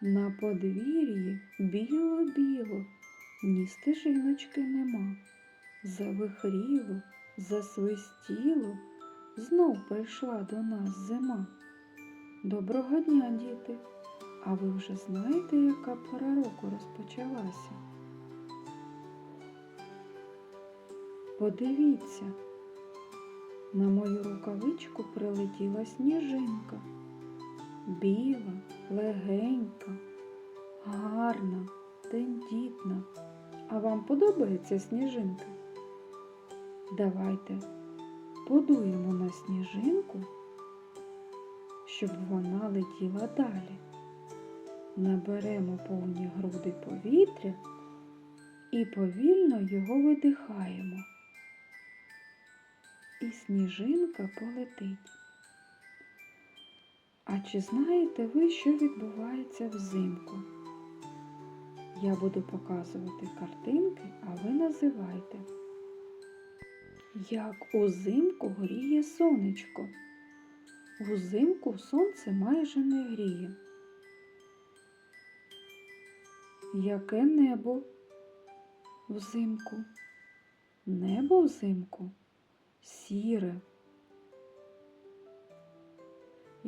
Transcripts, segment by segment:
На подвір'ї біло-біло, ні стежиночки нема. Завихріло, засвистіло, знов прийшла до нас зима. Доброго дня, діти! А ви вже знаєте, яка пора року розпочалася? Подивіться, на мою рукавичку прилетіла сніжинка. Біла, легенька, гарна, тендітна. А вам подобається сніжинка? Давайте подуємо на сніжинку, щоб вона летіла далі. Наберемо повні груди повітря і повільно його видихаємо. І сніжинка полетить. А чи знаєте ви, що відбувається взимку? Я буду показувати картинки, а ви називайте. Як узимку гріє сонечко. Взимку сонце майже не гріє. Яке небо взимку? Небо взимку сіре.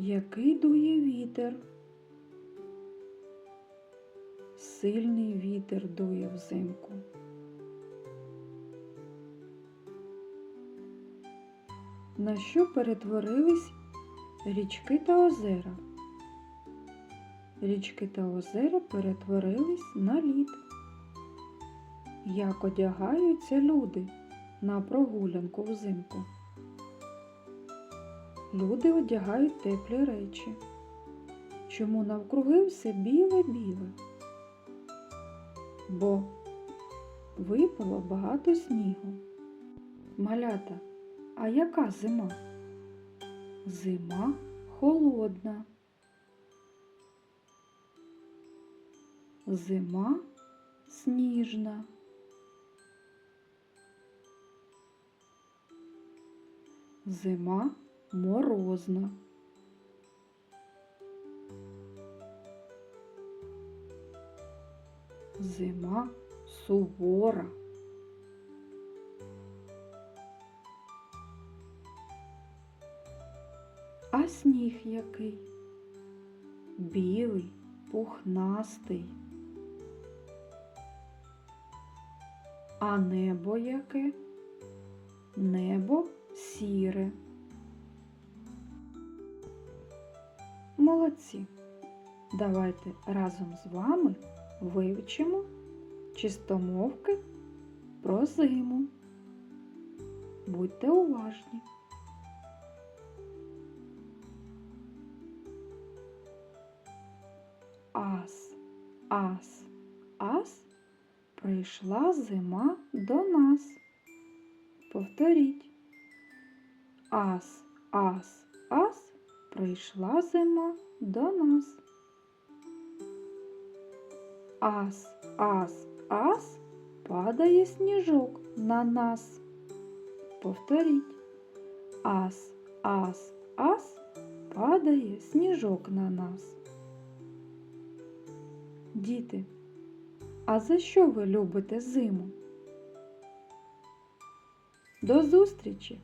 Який дує вітер? Сильний вітер дує взимку. На що перетворились річки та озера? Річки та озера перетворились на лід. Як одягаються люди на прогулянку взимку? Люди одягають теплі речі. Чому навкруги все біле-біле? Бо випало багато снігу. Малята, а яка зима? Зима холодна. Зима сніжна. Зима морозна. Зима сувора. А сніг який? Білий, пухнастий. А небо яке? Небо сіре. Молодці. Давайте разом з вами вивчимо чистомовки про зиму. Будьте уважні. Ас, ас, ас, прийшла зима до нас. Повторіть. Ас, ас, ас, прийшла зима до нас. Ас, ас, ас, падає сніжок на нас. Повторіть. Ас, ас, ас, падає сніжок на нас. Діти, а за що ви любите зиму? До зустрічі!